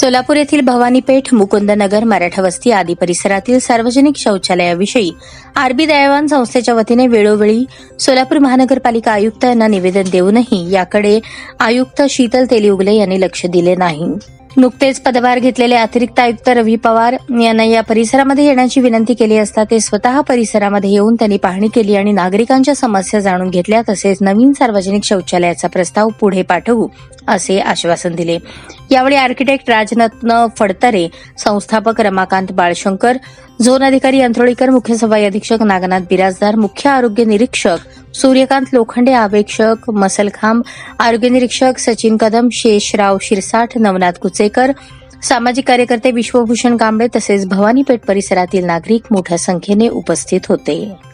सोलापूर येथील भवानीपेठ मुकुंदनगर मराठा वस्ती आदी परिसरातील सार्वजनिक शौचालयाविषयी आरबी दयावान संस्थेच्या वतीने वेळोवेळी सोलापूर महानगरपालिका आयुक्त यांना निवेदन देऊनही याकडे आयुक्त शीतल तेलिउगले यांनी लक्ष दिले नाही. नुकतेच पदभार घेतलेले अतिरिक्त आयुक्त रवी पवार यांना या परिसरामध्ये येण्याची विनंती केली असता ते स्वतः परिसरामध्ये येऊन त्यांनी पाहणी केली आणि नागरिकांच्या समस्या जाणून घेतल्या तसेच नवीन सार्वजनिक शौचालयाचा प्रस्ताव पुढे पाठवू असे आश्वासन दिले. यावेळी आर्किटेक्ट राजरत्न फडतरे संस्थापक रमाकांत बाळशंकर झोन अधिकारी यंत्रोळीकर मुख्य सफाई अधीक्षक नागनाथ बिराजदार मुख्य आरोग्य निरीक्षक सूर्यकांत लोखंडे अवेक्षक मसलखांब आरोग्य निरीक्षक सचिन कदम शेषराव शिरसाठ नवनाथ कुचेकर सामाजिक कार्यकर्ते विश्वभूषण कांबळे तसेच भवानीपेठ परिसरातील नागरिक मोठ्या संख्येने उपस्थित होते.